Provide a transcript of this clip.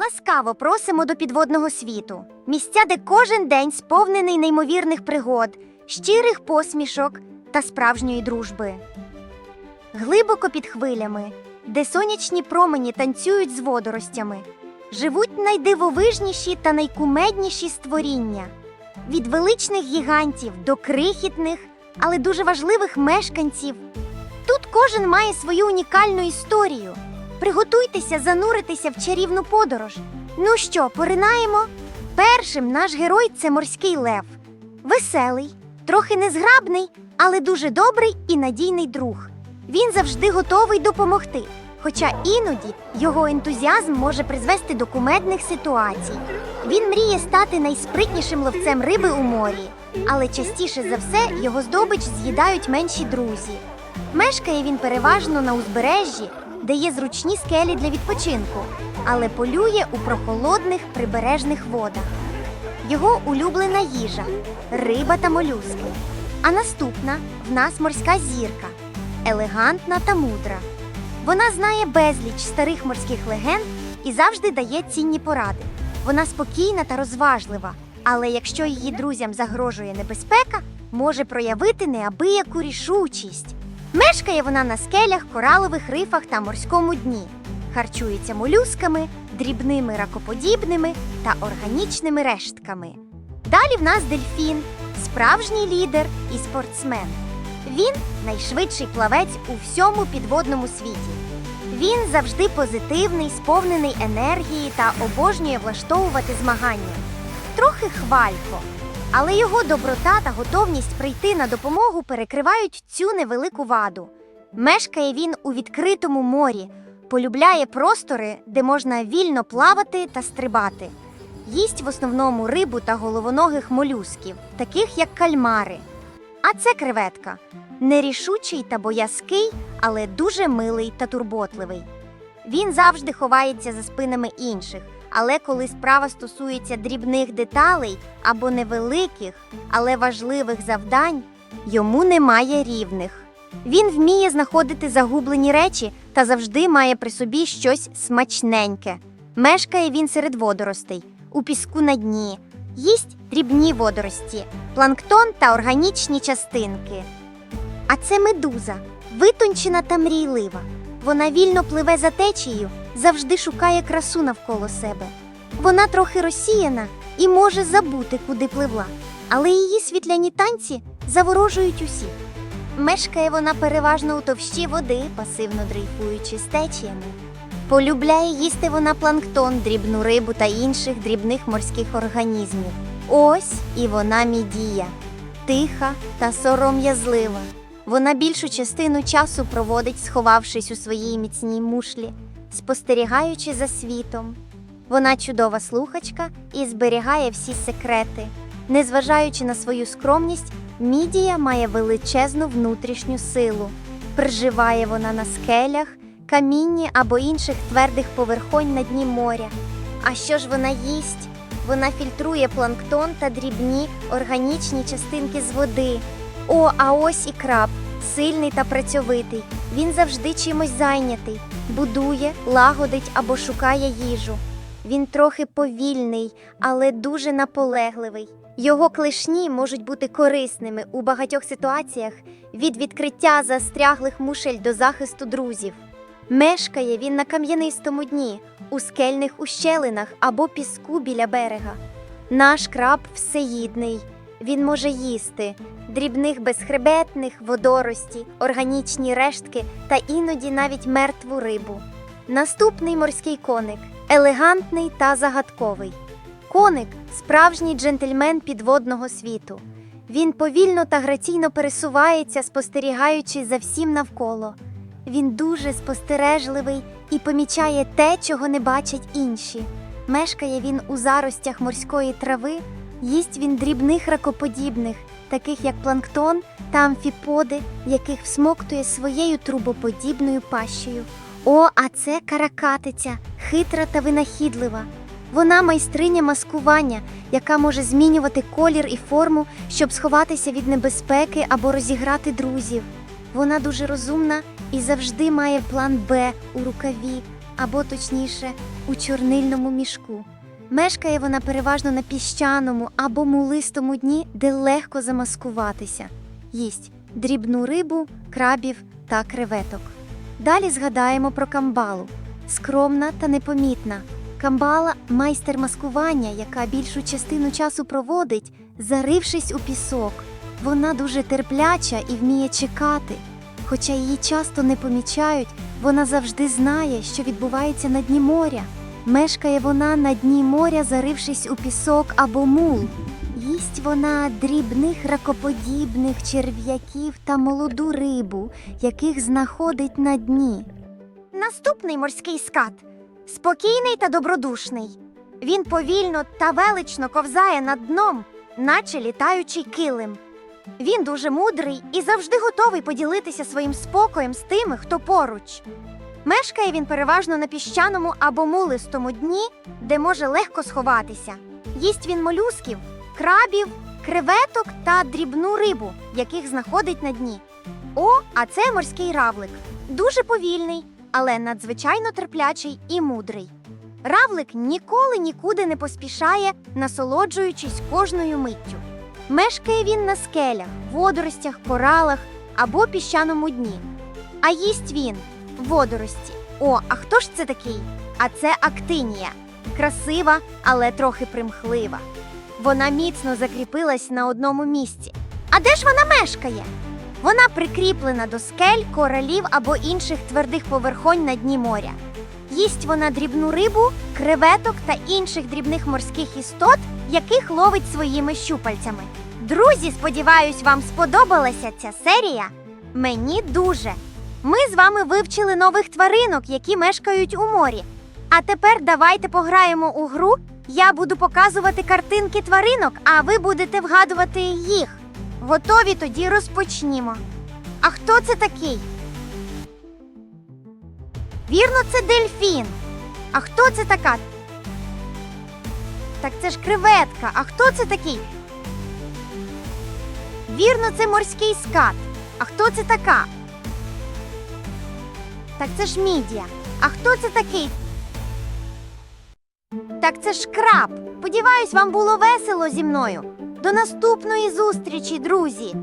Ласкаво просимо до підводного світу. Місця, де кожен день сповнений неймовірних пригод, щирих посмішок та справжньої дружби. Глибоко під хвилями, де сонячні промені танцюють з водоростями, живуть найдивовижніші та найкумедніші створіння. Від величних гігантів до крихітних, але дуже важливих мешканців. Тут кожен має свою унікальну історію. Приготуйтеся зануритися в чарівну подорож. Ну що, поринаємо? Першим наш герой це морський лев. Веселий, трохи незграбний, але дуже добрий і надійний друг. Він завжди готовий допомогти. Хоча іноді його ентузіазм може призвести до кумедних ситуацій. Він мріє стати найспритнішим ловцем риби у морі, але частіше за все його здобич з'їдають менші друзі. Мешкає він переважно на узбережжі, де є зручні скелі для відпочинку, але полює у прохолодних прибережних водах. Його улюблена їжа риба та молюски. А наступна в нас морська зірка елегантна та мудра. Вона знає безліч старих морських легенд і завжди дає цінні поради. Вона спокійна та розважлива, але якщо її друзям загрожує небезпека, може проявити неабияку рішучість. Мешкає вона на скелях, коралових рифах та морському дні, харчується молюсками, дрібними ракоподібними та органічними рештками. Далі в нас дельфін, справжній лідер і спортсмен. Він найшвидший плавець у всьому підводному світі. Він завжди позитивний, сповнений енергії та обожнює влаштовувати змагання. Трохи хвалько, але його доброта та готовність прийти на допомогу перекривають цю невелику ваду. Мешкає він у відкритому морі, полюбляє простори, де можна вільно плавати та стрибати. Їсть в основному рибу та головоногих молюсків, таких як кальмари. А це креветка нерішучий та боязкий, але дуже милий та турботливий. Він завжди ховається за спинами інших, але коли справа стосується дрібних деталей або невеликих, але важливих завдань, йому немає рівних. Він вміє знаходити загублені речі та завжди має при собі щось смачненьке. Мешкає він серед водоростей, у піску на дні, їсть дрібні водорості, планктон та органічні частинки. А це медуза, витончена та мрійлива. Вона вільно пливе за течією, завжди шукає красу навколо себе. Вона трохи розсіяна і може забути, куди пливла, але її світляні танці заворожують усіх. Мешкає вона переважно у товщі води, пасивно дрейфуючи з течіями. Полюбляє їсти вона планктон, дрібну рибу та інших дрібних морських організмів. Ось і вона мідія, тиха та сором'язлива. Вона більшу частину часу проводить, сховавшись у своїй міцній мушлі, спостерігаючи за світом. Вона чудова слухачка і зберігає всі секрети. Незважаючи на свою скромність, мідія має величезну внутрішню силу. Приживає вона на скелях, камінні або інших твердих поверхонь на дні моря. А що ж вона їсть? Вона фільтрує планктон та дрібні органічні частинки з води. О, а ось і краб, сильний та працьовитий. Він завжди чимось зайнятий, будує, лагодить або шукає їжу. Він трохи повільний, але дуже наполегливий. Його клешні можуть бути корисними у багатьох ситуаціях від відкриття застряглих мушель до захисту друзів. Мешкає він на кам'янистому дні, у скельних ущелинах або піску біля берега. Наш краб всеїдний. Він може їсти дрібних безхребетних, водорості, органічні рештки та іноді навіть мертву рибу. Наступний морський коник елегантний та загадковий. Коник справжній джентльмен підводного світу. Він повільно та граційно пересувається, спостерігаючи за всім навколо. Він дуже спостережливий і помічає те, чого не бачать інші. Мешкає він у заростях морської трави, їсть він дрібних ракоподібних, таких як планктон та амфіподи, яких всмоктує своєю трубоподібною пащею. О, а це каракатиця, хитра та винахідлива. Вона майстриня маскування, яка може змінювати колір і форму, щоб сховатися від небезпеки або розіграти друзів. Вона дуже розумна і завжди має план Б у рукаві. або точніше, у чорнильному мішку. Мешкає вона переважно на піщаному або мулистому дні, де легко замаскуватися. Їсть дрібну рибу, крабів та креветок. Далі згадаємо про камбалу. Скромна та непомітна. Камбала майстер маскування, яка більшу частину часу проводить, зарившись у пісок. Вона дуже терпляча і вміє чекати. Хоча її часто не помічають, вона завжди знає, що відбувається на дні моря. Мешкає вона на дні моря, зарившись у пісок або мул. Їсть вона дрібних ракоподібних черв'яків та молоду рибу, яких знаходить на дні. Наступний морський скат спокійний та добродушний. Він повільно та велично ковзає над дном, наче літаючий килим. Він дуже мудрий і завжди готовий поділитися своїм спокоєм з тими, хто поруч. Мешкає він переважно на піщаному або мулистому дні, де може легко сховатися. Їсть він молюсків, крабів, креветок та дрібну рибу, яких знаходить на дні. О, а це морський равлик. Дуже повільний, але надзвичайно терплячий і мудрий. Равлик ніколи нікуди не поспішає, насолоджуючись кожною миттю. Мешкає він на скелях, водоростях, коралах або піщаному дні. А їсть він водорості. О, а хто ж це такий? А це актинія. Красива, але трохи примхлива. Вона міцно закріпилась на одному місці. А де ж вона мешкає? Вона прикріплена до скель, коралів або інших твердих поверхонь на дні моря. Їсть вона дрібну рибу, креветок та інших дрібних морських істот, яких ловить своїми щупальцями. Друзі, сподіваюсь, вам сподобалася ця серія. Мені дуже. Ми з вами вивчили нових тваринок, які мешкають у морі. А тепер давайте пограємо у гру. Я буду показувати картинки тваринок, а ви будете вгадувати їх. Готові тоді розпочнімо. А хто це такий? Вірно, це дельфін. А хто це така? Так це ж креветка. А хто це такий? Вірно, це морський скат. А хто це така? Так це ж мідія. А хто це такий? Так це ж краб. Сподіваюсь, вам було весело зі мною. До наступної зустрічі, друзі!